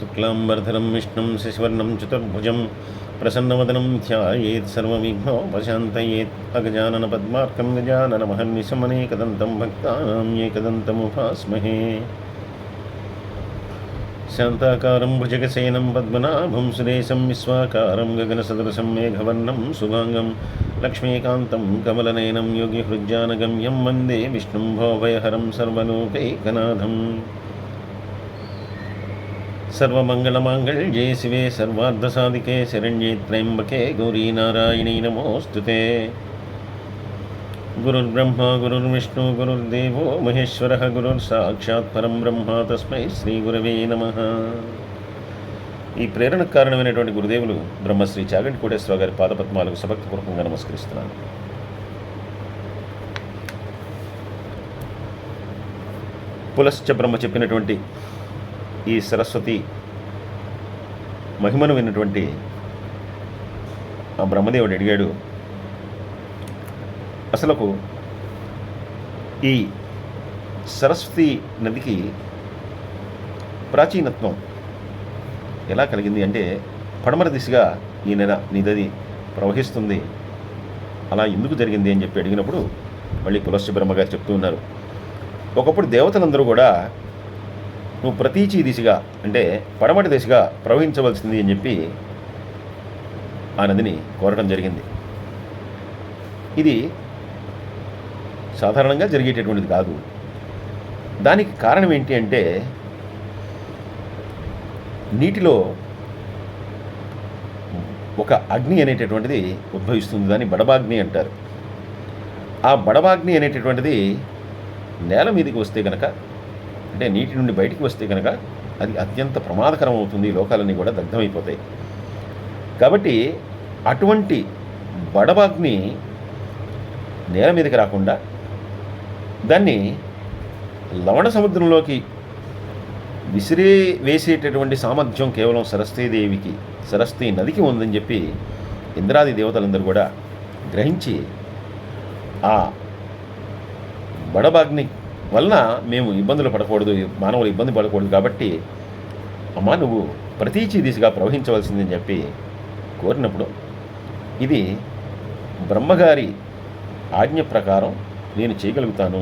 శుక్లాంబరధరం విష్ణుం శశివర్ణం చతుర్భుజం ప్రసన్నవదనం ధ్యాయేత్ సర్వవిఘ్నోపశాంతయేత్ అగజానన పద్మార్కం గజానన మహర్నిశమనేకదంతం భక్తానాం ఏకదంతముపాస్మహే శాంతాకారం భుజగసేనం పద్మనాభం సురేశం విశ్వాకారం గగనసదృశం మేఘవర్ణం శుభాంగం లక్ష్మీకాంతం కమలనయనం యోగిహృజ్జానగమ్యం వందే విష్ణుం భోభయహరం సర్వలోకైకనాథం. सर्वमङ्गलमाङ्गल्ये शिवे सर्वार्धसाधिके शरण्ये त्र्यम्बके गौरीनारायणी नमोऽस्तु ते गुरुर्ब्रह्मा गुरुर्विष्णु गुरुर्देवो महेश्वरः गुरुर्साक्षात् परं బ్రహ్మ తస్మై శ్రీ గురవే నమ ఈ ప్రేరణకు కారణమైనటువంటి గురుదేవులు బ్రహ్మశ్రీ చాగంటి కోటేశ్వర గారి పాదపద్మాలకు సభక్తిపూర్వకంగా నమస్కరిస్తున్నాను పులశ్చ బ్రహ్మ చెప్పినటువంటి ఈ సరస్వతి మహిమను విన్నటువంటి ఆ బ్రహ్మదేవుడు అడిగాడు అసలకు ఈ సరస్వతి నదికి ప్రాచీనత్వం ఎలా కలిగింది అంటే పడమర దిశగా ఈ నెల నిదది ప్రవహిస్తుంది. అలా ఎందుకు జరిగింది అని చెప్పి అడిగినప్పుడు మళ్ళీ పులశ్చ బ్రహ్మగారు చెప్తూ ఉన్నారు. ఒకప్పుడు దేవతలందరూ కూడా నువ్వు ప్రతీచి దిశగా అంటే పడమటి దిశగా ప్రవహించవలసింది అని చెప్పి ఆ నదిని కోరడం జరిగింది. ఇది సాధారణంగా జరిగేటటువంటిది కాదు. దానికి కారణం ఏంటి అంటే నీటిలో ఒక అగ్ని అనేటటువంటిది ఉద్భవిస్తుంది. దాన్ని బడబాగ్ని అంటారు. ఆ బడబాగ్ని అనేటటువంటిది నేల మీదకి వస్తే కనుక అంటే నీటి నుండి బయటికి వస్తే కనుక అది అత్యంత ప్రమాదకరం అవుతుంది లోకాలన్నీ కూడా దగ్ధమైపోతాయి. కాబట్టి అటువంటి బడబాగ్ని నేల మీదకి రాకుండా దాన్ని లవణ సముద్రంలోకి విసిరే వేసేటటువంటి సామర్థ్యం కేవలం సరస్వతీదేవికి సరస్వతి నదికి ఉందని చెప్పి ఇంద్రాది దేవతలందరూ కూడా గ్రహించి ఆ బడబాగ్ని వలన మేము ఇబ్బందులు పడకూడదు మానవులు ఇబ్బంది పడకూడదు కాబట్టి అమ్మా నువ్వు ప్రతీచి దిశగా ప్రవహించవలసిందని చెప్పి కోరినప్పుడు ఇది బ్రహ్మగారి ఆజ్ఞ ప్రకారం నేను చేయగలుగుతాను.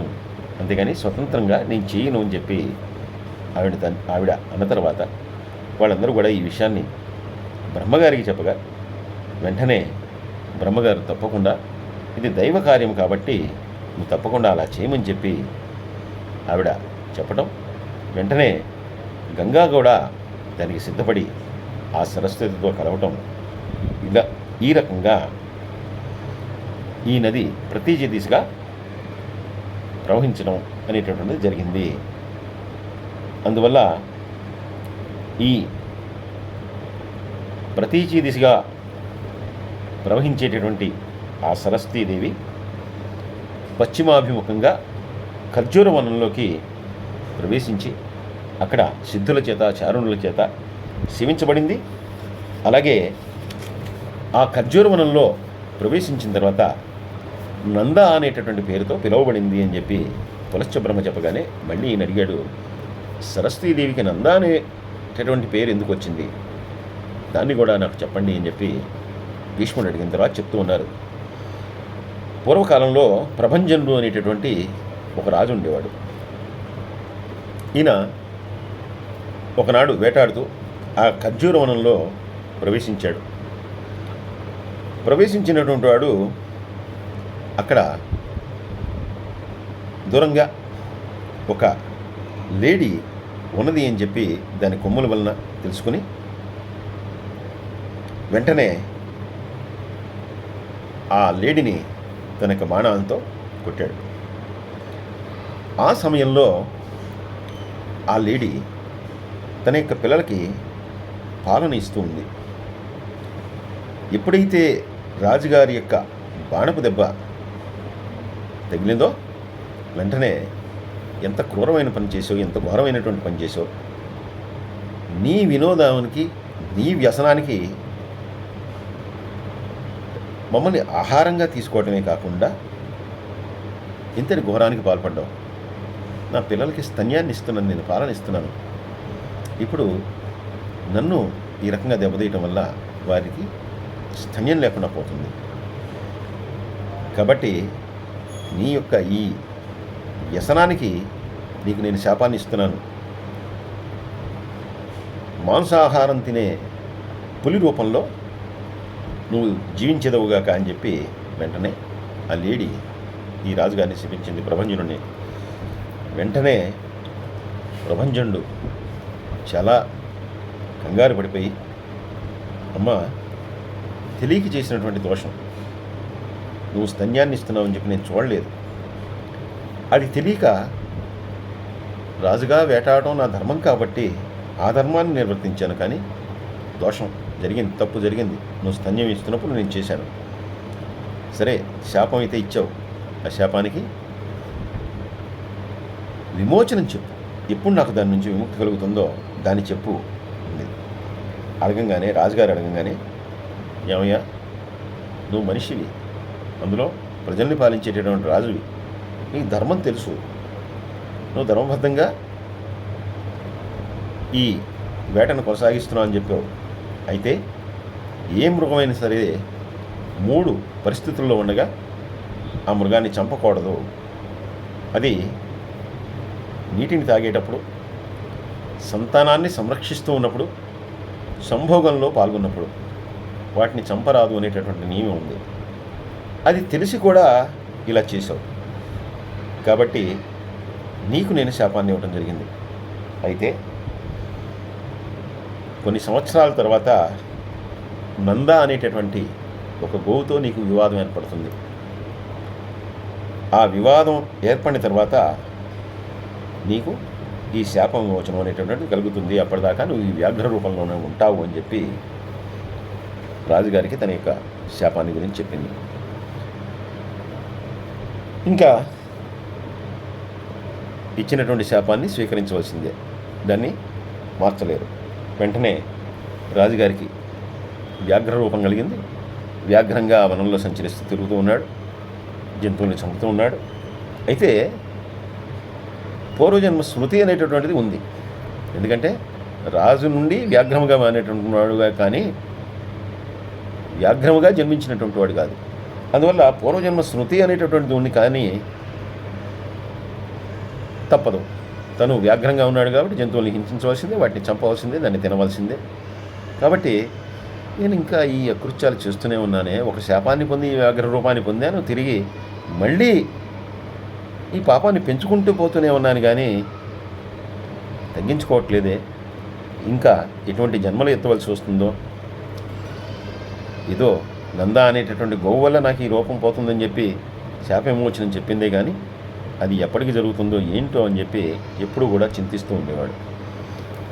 అంతేగాని స్వతంత్రంగా నేను చేయను అని చెప్పి ఆవిడ తన్ ఆవిడ అన్న తర్వాత వాళ్ళందరూ కూడా ఈ విషయాన్ని బ్రహ్మగారికి చెప్పగా వెంటనే బ్రహ్మగారు తప్పకుండా ఇది దైవ కార్యం కాబట్టి నువ్వు తప్పకుండా అలా చేయమని చెప్పి ఆవిడ చెప్పటం వెంటనే గంగా కూడా దానికి సిద్ధపడి ఆ సరస్వతితో కలవటం ఇలా ఈ రకంగా ఈ నది ప్రతీజ దిశగా ప్రవహించడం అనేటటువంటిది జరిగింది. అందువల్ల ఈ ప్రతీచి దిశగా ప్రవహించేటటువంటి ఆ సరస్వతీదేవి పశ్చిమాభిముఖంగా ఖర్జూర వనంలోకి ప్రవేశించి అక్కడ సిద్ధుల చేత చారుణుల చేత సేవించబడింది. అలాగే ఆ ఖర్జూర వనంలో ప్రవేశించిన తర్వాత నంద అనేటటువంటి పేరుతో పిలువబడింది అని చెప్పి పులశ్చ బ్రహ్మ చెప్పగానే మళ్ళీ ఈయన అడిగాడు సరస్వతీదేవికి నంద అనేటటువంటి పేరు ఎందుకు వచ్చింది? దాన్ని కూడా నాకు చెప్పండి అని చెప్పి భీష్ముడు అడిగిన తర్వాత చెప్తూ ఉన్నారు. పూర్వకాలంలో ప్రభంజనుడు అనేటటువంటి ఒక రాజు ఉండేవాడు. ఈయన ఒకనాడు వేటాడుతూ ఆ ఖర్జూర వనంలో ప్రవేశించాడు. ప్రవేశించినటువంటి వాడు అక్కడ దూరంగా ఒక లేడీ ఉన్నది అని చెప్పి దాని కొమ్ముల వలన తెలుసుకుని వెంటనే ఆ లేడీని తన యొక్క బాణాలతో కొట్టాడు. ఆ సమయంలో ఆ లేడీ తన యొక్క పిల్లలకి పాలన ఇస్తూ ఉంది. ఎప్పుడైతే రాజుగారి యొక్క బాణపు దెబ్బ తగిలిందో వెంటనే ఎంత క్రూరమైన పని చేసావు ఎంత ఘోరమైనటువంటి పని చేసావు నీ వినోదానికి నీ వ్యసనానికి మమ్మల్ని ఆహారంగా తీసుకోవటమే కాకుండా ఇంతటి ఘోరానికి పాల్పడ్డావు. నా పిల్లలకి స్తన్యాన్ని ఇస్తున్నాను నేను పాలన ఇస్తున్నాను. ఇప్పుడు నన్ను ఈ రకంగా దెబ్బతీయటం వల్ల వారికి స్థన్యం లేకుండా పోతుంది. కాబట్టి నీ యొక్క ఈ వ్యసనానికి నీకు నేను శాపాన్ని ఇస్తున్నాను. మాంసాహారం తినే పులి రూపంలో నువ్వు జీవించదవుగాక అని చెప్పి వెంటనే ఆ లేడీ ఈ రాజుగారిని శపించింది ప్రభంజనుడిని వెంటనే ప్రభంజనుడు చాలా కంగారు పడిపోయి అమ్మ తెలియక చేసినటువంటి దోషం. నువ్వు స్తన్యాన్ని ఇస్తున్నావు అని చెప్పి నేను చూడలేదు. అది తెలియక రాజుగా వేటాడటం నా ధర్మం కాబట్టి ఆ ధర్మాన్ని నిర్వర్తించాను కానీ దోషం జరిగింది తప్పు జరిగింది. నువ్వు స్తన్యం ఇస్తున్నప్పుడు నేను చేశాను. సరే శాపం అయితే ఇచ్చావు. ఆ శాపానికి విమోచనం చెప్పు. ఎప్పుడు నాకు దాని నుంచి విముక్తి కలుగుతుందో దాన్ని చెప్పు అడగంగానే రాజుగారు అడగంగానే ఏమయ్యా నువ్వు మనిషివి. అందులో ప్రజల్ని పాలించేటటువంటి రాజువి. నీకు ధర్మం తెలుసు. నువ్వు ధర్మబద్ధంగా ఈ వేటను కొనసాగిస్తున్నావు అని చెప్పావు. అయితే ఏ మృగమైనా సరే మూడు పరిస్థితుల్లో ఉండగా ఆ మృగాన్ని చంపకూడదు. అది నీటిని తాగేటప్పుడు సంతానాన్ని సంరక్షిస్తూ ఉన్నప్పుడు సంభోగంలో పాల్గొన్నప్పుడు వాటిని చంపరాదు అనేటటువంటి నియమం ఉంది. అది తెలిసి కూడా ఇలా చేసావు కాబట్టి నీకు నేను శాపాన్ని ఇవ్వడం జరిగింది. అయితే కొన్ని సంవత్సరాల తర్వాత నంద అనేటటువంటి ఒక గోవుతో నీకు వివాదం ఏర్పడుతుంది. ఆ వివాదం ఏర్పడిన తర్వాత నీకు ఈ శాపం వచనం అనేటటువంటిది కలుగుతుంది అప్పటిదాకా నువ్వు ఈ వ్యాఘ్ర రూపంలోనే ఉంటావు అని చెప్పి రాజుగారికి తన యొక్క శాపాన్ని గురించి చెప్పింది. ఇంకా ఇచ్చినటువంటి శాపాన్ని స్వీకరించవలసిందే. దాన్ని మార్చలేరు. వెంటనే రాజుగారికి వ్యాఘ్ర రూపం కలిగింది. వ్యాఘ్రంగా ఆ వనంలో సంచరిస్తూ తిరుగుతూ ఉన్నాడు. జంతువుల్ని చంపుతూ ఉన్నాడు. అయితే పూర్వజన్మ స్మృతి అనేటటువంటిది ఉంది. ఎందుకంటే రాజు నుండి వ్యాఘ్రముగా మానేటువంటి వాడుగా కానీ వ్యాఘ్రముగా జన్మించినటువంటి వాడు కాదు. అందువల్ల పూర్వజన్మ స్మృతి అనేటటువంటిది ఉంది కానీ తప్పదు. తను వ్యాఘ్రంగా ఉన్నాడు కాబట్టి జంతువుల్ని హింసించవలసిందే వాటిని చంపవలసిందే దాన్ని తినవలసిందే. కాబట్టి నేను ఇంకా ఈ అకృత్యాలు చేస్తూనే ఉన్నానే ఒక శాపాన్ని పొంది ఈ వ్యాఘ్ర రూపాన్ని పొందాను తిరిగి మళ్ళీ ఈ పాపాన్ని పెంచుకుంటూ పోతూనే ఉన్నాను కానీ తగ్గించుకోవట్లేదే. ఇంకా ఎటువంటి జన్మలు ఎత్తవలసి వస్తుందో? ఏదో నంద అనేటటువంటి గోవు వల్ల నాకు ఈ రూపం పోతుందని చెప్పి శాపవిమోచనం చెప్పిందే కానీ అది ఎప్పటికి జరుగుతుందో ఏంటో అని చెప్పి ఎప్పుడు కూడా చింతిస్తూ ఉండేవాడు.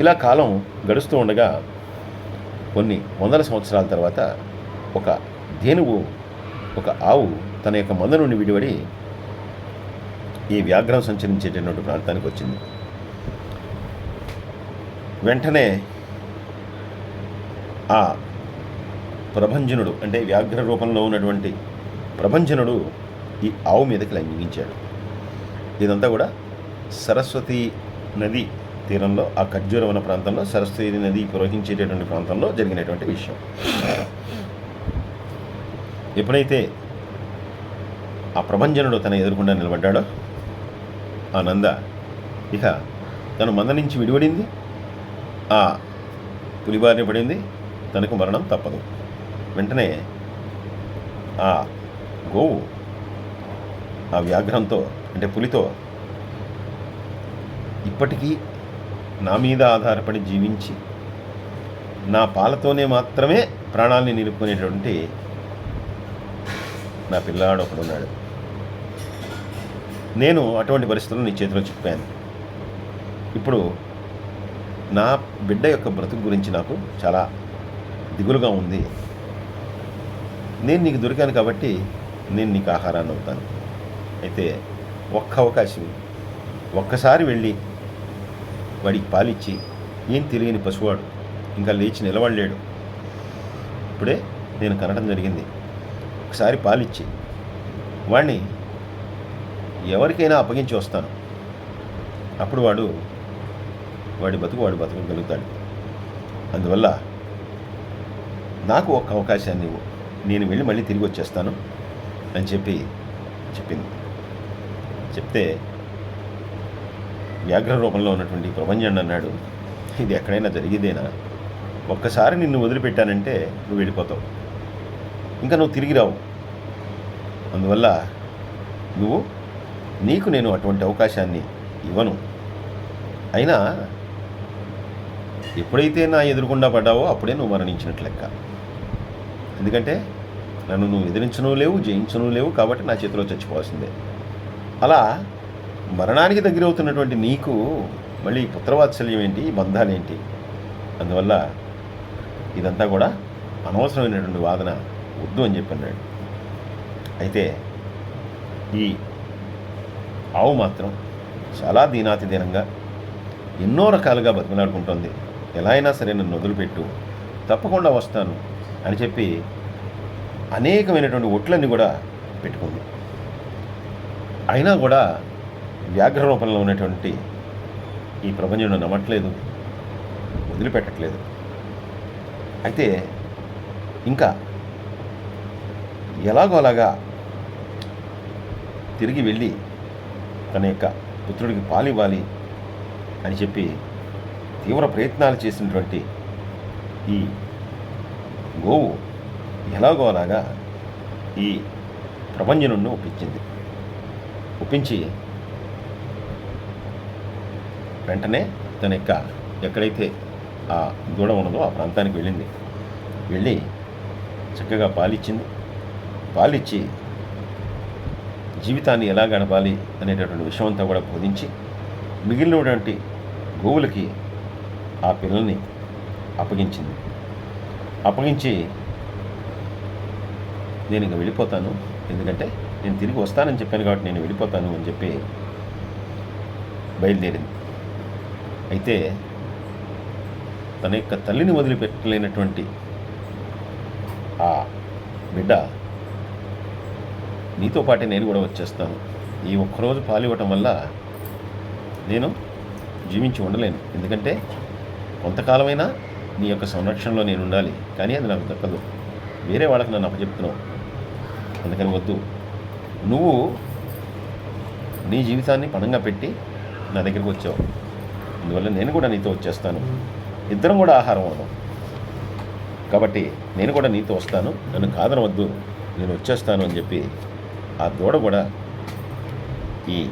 ఇలా కాలం గడుస్తూ ఉండగా కొన్ని వందల సంవత్సరాల తర్వాత ఒక ధేనువు ఒక ఆవు తన యొక్క మంద నుండి విడివడి ఈ వ్యాఘ్రం సంచరించేటటువంటి ప్రాంతానికి వచ్చింది. వెంటనే ఆ ప్రభంజనుడు అంటే వ్యాఘ్ర రూపంలో ఉన్నటువంటి ప్రభంజనుడు ఈ ఆవు మీదకి లంఘించాడు. ఇదంతా కూడా సరస్వతి నది తీరంలో ఆ ఖర్జూరవన ప్రాంతంలో సరస్వతి నది ప్రవహించేటటువంటి ప్రాంతంలో జరిగినటువంటి విషయం. ఎప్పుడైతే ఆ ప్రభంజనుడు తన ఎదురుకుండా నిలబడ్డాడో ఆ నంద ఇక తను మంద నుంచి విడివడింది ఆ పులిబారిన పడింది. తనకు మరణం తప్పదు. వెంటనే ఆ గోవు ఆ వ్యాఘ్రంతో అంటే పులితో ఇప్పటికీ నా మీద ఆధారపడి జీవించి నా పాలతోనే మాత్రమే ప్రాణాలని నిలుపుకునేటువంటి నా పిల్లాడు ఒకడున్నాడు నేను అటువంటి పరిస్థితుల్లో నీ చేతిలో చెప్పాను ఇప్పుడు నా బిడ్డ యొక్క బ్రతుకు గురించి నాకు చాలా దిగులుగా ఉంది. నేను నీకు దొరికాను కాబట్టి నేను నీకు ఆహారాన్ని అవుతాను. అయితే ఒక్క అవకాశం ఒక్కసారి వెళ్ళి వాడికి పాలిచ్చి ఏం తెలియని పశువాడు ఇంకా లేచి నిలబడలేడు. ఇప్పుడే నేను కనడం జరిగింది. ఒకసారి పాలిచ్చి వాడిని ఎవరికైనా అప్పగించి వస్తాను. అప్పుడు వాడు వాడి బతుకు వాడు బతకగలుగుతాడు. అందువల్ల నాకు ఒక అవకాశాన్ని నేను వెళ్ళి మళ్ళీ తిరిగి వచ్చేస్తాను అని చెప్పి చెప్పింది. చెప్తే వ్యాఘ్ర రూపంలో ఉన్నటువంటి ప్రభంజన్ అన్నాడు ఇది ఎక్కడైనా జరిగేదేనా? ఒక్కసారి నిన్ను వదిలిపెట్టానంటే నువ్వు వెళ్ళిపోతావు. ఇంకా నువ్వు తిరిగి రావు. అందువల్ల నువ్వు నీకు నేను అటువంటి అవకాశాన్ని ఇవ్వను. అయినా ఎప్పుడైతే నా ఎదురుకుండా పడ్డావో అప్పుడే నువ్వు మరణించినట్లు లెక్క. ఎందుకంటే నన్ను నువ్వు ఎదిరించను లేవు జయించను లేవు కాబట్టి నా చేతిలో చచ్చిపోవాల్సిందే. అలా మరణానికి దగ్గరవుతున్నటువంటి నీకు మళ్ళీ పుత్రవాత్సల్యం ఏంటి బంధాలు ఏంటి? అందువల్ల ఇదంతా కూడా అనవసరమైనటువంటి వాదన వద్దు అని చెప్పి అన్నాడు అయితే ఈ ఆవు మాత్రం చాలా దీనాతిదీనంగా ఎన్నో రకాలుగా బతిమలాడుకుంటోంది. ఎలా అయినా సరే నన్ను వదిలిపెట్టు తప్పకుండా వస్తాను అని చెప్పి అనేకమైనటువంటి ఒట్లన్నీ కూడా పెట్టుకుంది. అయినా కూడా వ్యాఘ్ర రూపంలో ఉన్నటువంటి ఈ ప్రపంచంలో నమ్మట్లేదు వదిలిపెట్టట్లేదు. అయితే ఇంకా ఎలాగోలాగా తిరిగి వెళ్ళి తన యొక్క పుత్రుడికి పాలివ్వాలి అని చెప్పి తీవ్ర ప్రయత్నాలు చేసినటువంటి ఈ గోవు ఎలాగోలాగా ఈ ప్రపంచనుడిని ఒప్పించింది. ఒప్పించి వెంటనే తన యొక్క ఎక్కడైతే ఆ దూడ ఉన్నదో ఆ ప్రాంతానికి వెళ్ళింది. వెళ్ళి చక్కగా పాలిచ్చింది. పాలిచ్చి జీవితాన్ని ఎలా గడపాలి అనేటటువంటి విషయం అంతా కూడా బోధించి మిగిలినటువంటి గోవులకి ఆ పిల్లల్ని అప్పగించింది. అప్పగించి నేను ఇంక వెళ్ళిపోతాను. ఎందుకంటే నేను తిరిగి వస్తానని చెప్పాను కాబట్టి నేను వెళ్ళిపోతాను అని చెప్పి బయలుదేరింది. అయితే తన యొక్క తల్లిని వదిలిపెట్టలేనటువంటి ఆ బిడ్డ నీతో పాటే నేను కూడా వచ్చేస్తాను. ఈ ఒక్కరోజు పాలివ్వటం వల్ల నేను జీవించి ఉండలేను. ఎందుకంటే కొంతకాలమైనా నీ యొక్క సంరక్షణలో నేను ఉండాలి. కానీ అది నాకు దక్కదు. వేరే వాళ్ళకి నన్ను అప్పచెప్తున్నావు. అందుకని వద్దు. నువ్వు నీ జీవితాన్ని పణంగా పెట్టి నా దగ్గరికి వచ్చావు. అందువల్ల నేను కూడా నీతో వచ్చేస్తాను. ఇద్దరం కూడా ఆహారం అవుదాం. కాబట్టి నేను కూడా నీతో వస్తాను. నన్ను కాదనవద్దు. నేను వచ్చేస్తాను అని చెప్పి ఆ దూడ కూడా ఈ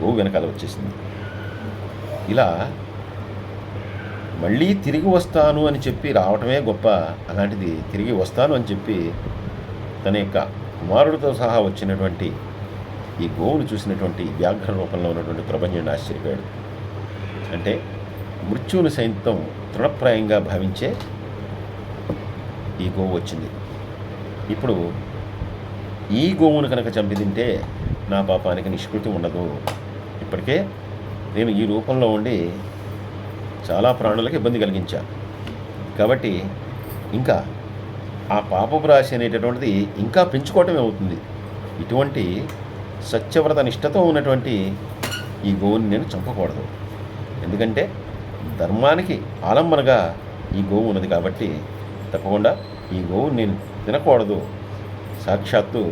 గోవు వెనకాల వచ్చేసింది. ఇలా మళ్ళీ తిరిగి వస్తాను అని చెప్పి రావటమే గొప్ప. అలాంటిది తిరిగి వస్తాను అని చెప్పి తన యొక్క కుమారుడితో సహా వచ్చినటువంటి ఈ గోవును చూసినటువంటి వ్యాఘ్ర రూపంలో ఉన్నటువంటి ప్రపంచాన్ని ఆశ్చర్యపోయాడు. అంటే మృత్యువుని సైతం తృణప్రాయంగా భావించే ఈ గోవు వచ్చింది. ఇప్పుడు ఈ గోవును కనుక చంపి తింటే నా పాపానికి నిష్కృతి ఉండదు. ఇప్పటికే నేను ఈ రూపంలో ఉండి చాలా ప్రాణులకు ఇబ్బంది కలిగించాను కాబట్టి ఇంకా ఆ పాపపు రాశి అనేటటువంటిది ఇంకా పెంచుకోవటమే అవుతుంది. ఇటువంటి సత్యవ్రత నిష్టతో ఉన్నటువంటి ఈ గోవుని నేను చంపకూడదు. ఎందుకంటే ధర్మానికి ఆలంబనగా ఈ గోవు ఉన్నది కాబట్టి తప్పకుండా ఈ గోవుని నేను తినకూడదు. సాక్షాత్తు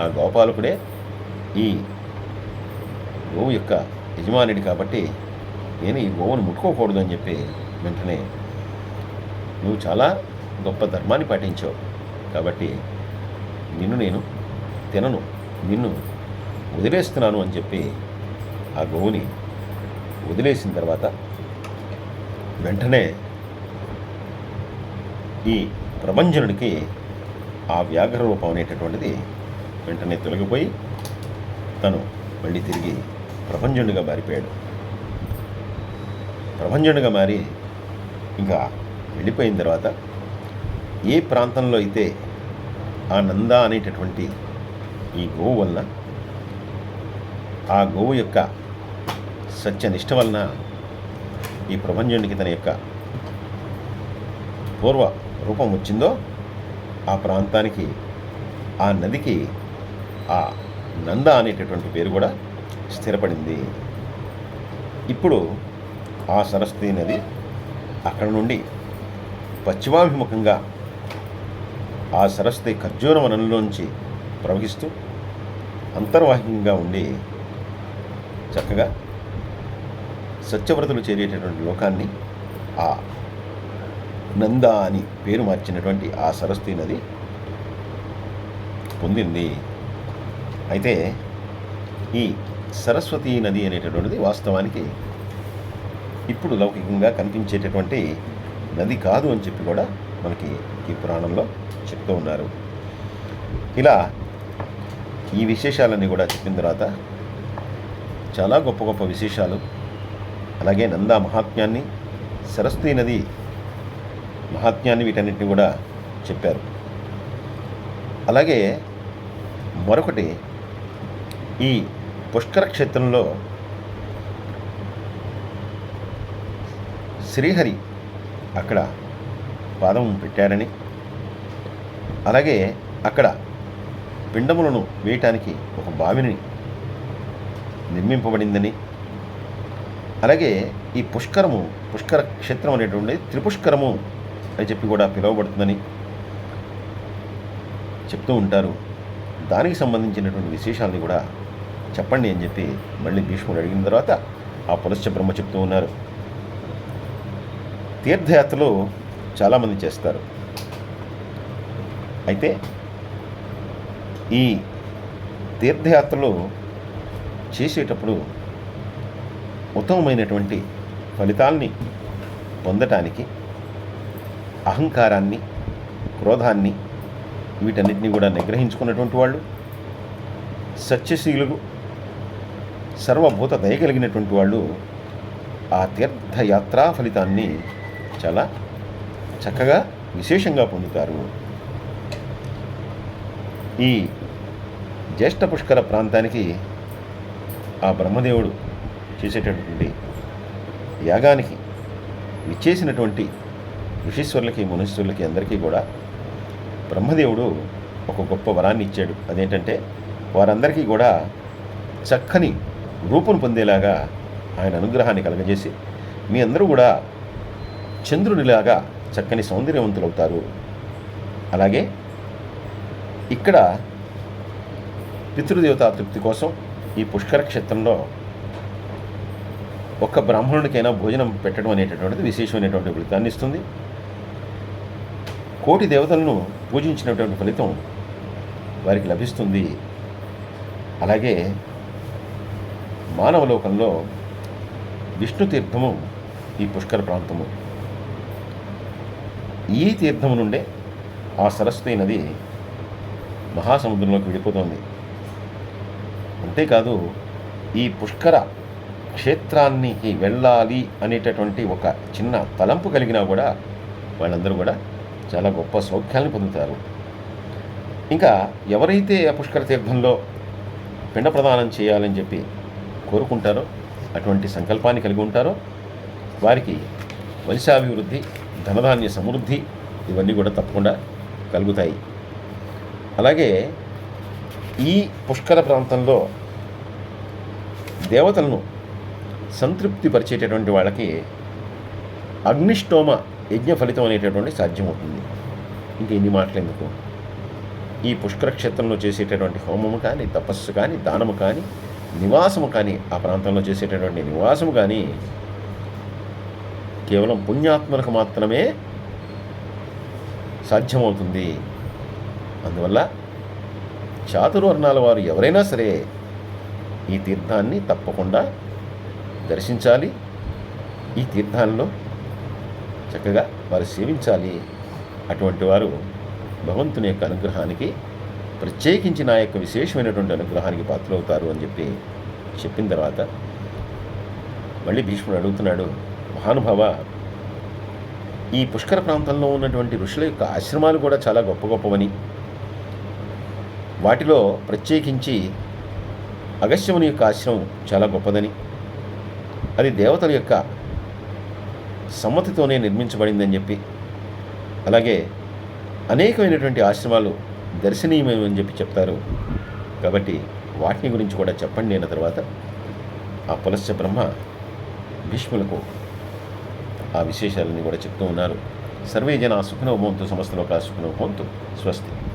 ఆ గోపాలకుడే ఈ గోవు యొక్క యజమానుడి కాబట్టి నేను ఈ గోవును ముట్టుకోకూడదు అని చెప్పి వెంటనే నువ్వు చాలా గొప్ప ధర్మాన్ని పాటించావు కాబట్టి నిన్ను నేను తినను నిన్ను వదిలేస్తున్నాను అని చెప్పి ఆ గోవుని వదిలేసిన తర్వాత వెంటనే ఈ ప్రభంజనుడికి ఆ వ్యాఘ్ర రూపం అనేటటువంటిది వెంటనే తొలగిపోయి తను మళ్ళీ తిరిగి ప్రభంజనుడిగా మారిపోయాడు. ప్రభంజనుడిగా మారి ఇంకా వెళ్ళిపోయిన తర్వాత ఏ ప్రాంతంలో అయితే ఆ నంద అనేటటువంటి ఈ గోవు వలన ఆ గోవు యొక్క సత్యనిష్ట వలన ఈ ప్రపంచానికి తన యొక్క పూర్వ రూపం వచ్చిందో ఆ ప్రాంతానికి ఆ నదికి ఆ నంద అనేటటువంటి పేరు కూడా స్థిరపడింది. ఇప్పుడు ఆ సరస్వతి నది అక్కడ నుండి పశ్చిమాభిముఖంగా ఆ సరస్వతి ఖర్జూర వనంలోంచి ప్రవహిస్తూ అంతర్వాహికంగా ఉండి చక్కగా సత్యవ్రతలు చేరేటటువంటి లోకాన్ని ఆ నంద అని పేరు మార్చినటువంటి ఆ సరస్వతి నది పొందింది. అయితే ఈ సరస్వతీ నది అనేటటువంటిది వాస్తవానికి ఇప్పుడు లౌకికంగా కనిపించేటటువంటి నది కాదు అని చెప్పి కూడా మనకి ఈ పురాణంలో చెప్తూ ఉన్నారు. ఇలా ఈ విశేషాలన్నీ కూడా చెప్పిన తర్వాత చాలా గొప్ప గొప్ప విశేషాలు అలాగే నందా మహాత్మ్యాన్ని సరస్వతీ నది మహాత్మ్యాన్ని వీటన్నిటిని కూడా చెప్పారు. అలాగే మరొకటి ఈ పుష్కర క్షేత్రంలో శ్రీహరి అక్కడ పాదం పెట్టారని అలాగే అక్కడ పిండములను వేయటానికి ఒక బావిని నిర్మింపబడిందని అలాగే ఈ పుష్కరము పుష్కర క్షేత్రం అనేటువంటి త్రిపుష్కరము అని చెప్పి కూడా పిలువబడుతుందని చెప్తూ ఉంటారు. దానికి సంబంధించినటువంటి విశేషాలని కూడా చెప్పండి అని చెప్పి మళ్ళీ భీష్ముడు అడిగిన తర్వాత ఆ పులశ్చ బ్రహ్మ చెప్తూ ఉన్నారు. తీర్థయాత్రలు చాలామంది చేస్తారు. అయితే ఈ తీర్థయాత్రలు చేసేటప్పుడు ఉత్తమమైనటువంటి ఫలితాల్ని పొందటానికి అహంకారాన్ని క్రోధాన్ని వీటన్నిటిని కూడా నిగ్రహించుకున్నటువంటి వాళ్ళు సత్యశీలులు సర్వభూత దయ కలిగినటువంటి వాళ్ళు ఆ తీర్థయాత్రా ఫలితాన్ని చాలా చక్కగా విశేషంగా పొందుతారు. ఈ జ్యేష్ఠ పుష్కర ప్రాంతానికి ఆ బ్రహ్మదేవుడు చేసేటటువంటి యాగానికి విచ్చేసినటువంటి ఋషీశ్వరులకి మునీశ్వరులకి అందరికీ కూడా బ్రహ్మదేవుడు ఒక గొప్ప వరాన్ని ఇచ్చాడు. అదేంటంటే వారందరికీ కూడా చక్కని రూపును పొందేలాగా ఆయన అనుగ్రహాన్ని కలగజేసి మీ అందరూ కూడా చంద్రునిలాగా చక్కని సౌందర్యవంతులవుతారు. అలాగే ఇక్కడ పితృదేవతా తృప్తి కోసం ఈ పుష్కర క్షేత్రంలో ఒక్క బ్రాహ్మణుడికైనా భోజనం పెట్టడం అనేటటువంటిది విశేషమైనటువంటి ఫలితాన్ని ఇస్తుంది. కోటి దేవతలను పూజించినటువంటి ఫలితం వారికి లభిస్తుంది. అలాగే మానవలోకంలో విష్ణు తీర్థము ఈ పుష్కర ప్రాంతము. ఈ తీర్థము నుండే ఆ సరస్వతి నది మహాసముద్రంలోకి విడిపోతుంది అంతేకాదు ఈ పుష్కర క్షేత్రానికి వెళ్ళాలి అనేటటువంటి ఒక చిన్న తలంపు కలిగినా కూడా వాళ్ళందరూ కూడా చాలా గొప్ప సౌఖ్యాలను పొందుతారు. ఇంకా ఎవరైతే ఆ పుష్కర తీర్థంలో పిండ ప్రదానం చేయాలని చెప్పి కోరుకుంటారో అటువంటి సంకల్పాన్ని కలిగి ఉంటారో వారికి వంశాభివృద్ధి ధనధాన్య సమృద్ధి ఇవన్నీ కూడా తప్పకుండా కలుగుతాయి. అలాగే ఈ పుష్కర ప్రాంతంలో దేవతలను సంతృప్తిపరిచేటటువంటి వాళ్ళకి అగ్నిష్టోమ యజ్ఞ ఫలితం అనేటటువంటి సాధ్యమవుతుంది. ఇంక ఇన్ని మాటలు ఎందుకు ఈ పుష్కర క్షేత్రంలో చేసేటటువంటి హోమము కానీ తపస్సు కానీ దానము కానీ నివాసము కానీ ఆ ప్రాంతంలో చేసేటటువంటి నివాసము కానీ కేవలం పుణ్యాత్మలకు మాత్రమే సాధ్యమవుతుంది. అందువల్ల చాతుర్వర్ణాల వారు ఎవరైనా సరే ఈ తీర్థాన్ని తప్పకుండా దర్శించాలి. ఈ తీర్థాల్లో చక్కగా వారు సేవించాలి. అటువంటి వారు భగవంతుని యొక్క అనుగ్రహానికి ప్రత్యేకించి నా యొక్క విశేషమైనటువంటి అనుగ్రహానికి పాత్రలవుతారు అని చెప్పి చెప్పిన తర్వాత మళ్ళీ భీష్ముడు అడుగుతున్నాడు మహానుభావ ఈ పుష్కర ప్రాంతంలో ఉన్నటువంటి ఋషుల యొక్క ఆశ్రమాలు కూడా చాలా గొప్ప గొప్పవని. వాటిలో ప్రత్యేకించి అగస్యముని యొక్క ఆశ్రమం చాలా గొప్పదని. అది దేవతల యొక్క సమ్మతితోనే నిర్మించబడిందని చెప్పి అలాగే అనేకమైనటువంటి ఆశ్రమాలు దర్శనీయమని చెప్పి చెప్తారు. కాబట్టి వాటిని గురించి కూడా చెప్పండి అన్న తర్వాత ఆ పులస్య బ్రహ్మ భీష్ములకు ఆ విశేషాలన్నీ కూడా చెప్తూ ఉన్నారు. సర్వే జన సుఖనోభవంతు సమస్తలోక సుఖనోభవంతు స్వస్తి.